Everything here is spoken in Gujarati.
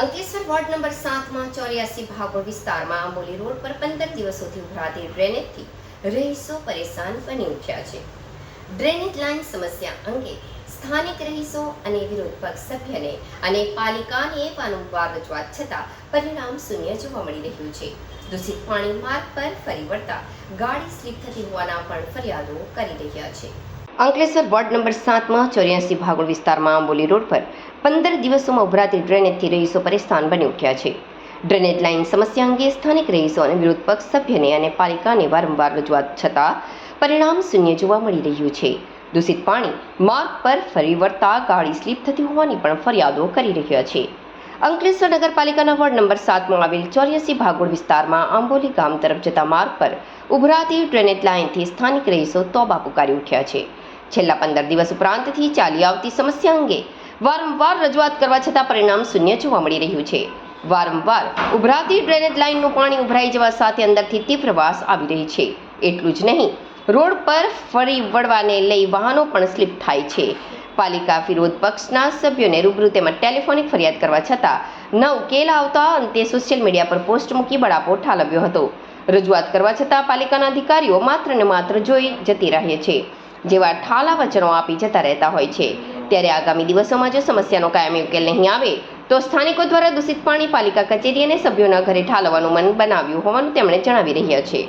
અંકલેશ્વર વોર્ડ નંબર સાતમાં ચોર્યાસી ભાગોળ વિસ્તારમાં આંબોલી રોડ પર પંદર દિવસોથી ઉભરાતી ડ્રેનેજથી રહીશો પરેશાન બની ઉઠ્યા છે. ડ્રેનેજ લાઇન સમસ્યા અંગે સ્થાનિક રહીશો અને વિરોધ પક્ષ સભ્યને અને પાલિકાને વારંવાર રજૂઆત છતાં પરિણામ શૂન્ય જોવા મળી રહ્યું છે. દૂષિત પાણી માર્ગ પર ફરી વળતા ગાડી સ્લીપ થતી હોવાના પણ ફરિયાદો કરી રહ્યા છે. અંકલેશ્વર વોર્ડ નંબર સાતમાં ચોર્યાસી ભાગોળ વિસ્તારમાં આંબોલી રોડ પર પંદર દિવસોમાં ઉભરાતી ડ્રેનેજથી રહીશો પરેશાન બની ઉઠ્યા છે. ડ્રેનેજ લાઇન સમસ્યા અંગે સ્થાનિક રહીશો અને વિરોધ પક્ષ સભ્યને અને પાલિકાને વારંવાર રજૂઆત છતાં પરિણામ શૂન્ય જોવા મળી રહ્યું છે. દૂષિત પાણી, માર્ગ પર ફરી વળતા ગાડી સ્લીપ થતી હોવાની પણ ફરિયાદો કરી રહ્યા છે. અંકલેશ્વર નગરપાલિકાના વોર્ડ નંબર સાતમાં આવેલ ચોર્યાસી ભાગોળ વિસ્તારમાં આંબોલી ગામ તરફ જતા માર્ગ પર ઉભરાતી ડ્રેનેજ લાઇનથી સ્થાનિક રહીશો તોબા પુકારી ઉઠ્યા છે. છેલ્લા પંદર દિવસ ઉપરાંતથી ચાલી આવતી સમસ્યા અંગે વારંવાર રજૂઆત કરવા છતાં પરિણામ શૂન્ય જોવા મળી રહ્યું છે. વારંવાર ઉભરાતી ડ્રેનેજ લાઇનનું પાણી ઉભરાઈ જવા સાથે અંદરથી તીવ્ર વાસ આવી રહી છે. એટલું જ નહીં, રોડ પર ફરી વળવાને લઈ વાહનો પણ સ્લીપ થાય છે. પાલિકા વિરોધ પક્ષના સભ્યોને રૂબરૂ તેમજ ટેલિફોનિક ફરિયાદ કરવા છતાં ન ઉકેલ આવતા અંતે સોશિયલ મીડિયા પર પોસ્ટ મૂકી બળાપો ઠાલવ્યો હતો. રજૂઆત કરવા છતાં પાલિકાના અધિકારીઓ માત્ર ને માત્ર જોઈ જતી રહે છે. જેવા ઠાલા વચનો આપી જતા રહેતા હોય છે. ત્યારે આગામી દિવસોમાં જો સમસ્યાનો કાયમી ઉકેલ નહીં આવે, તો સ્થાનિકો દ્વારા દૂષિત પાણી પાલિકા કચેરી અને સભ્યોના ઘરે ઠાલવાનું મન બનાવ્યું હોવાનું તેમણે જણાવી રહ્યા છે.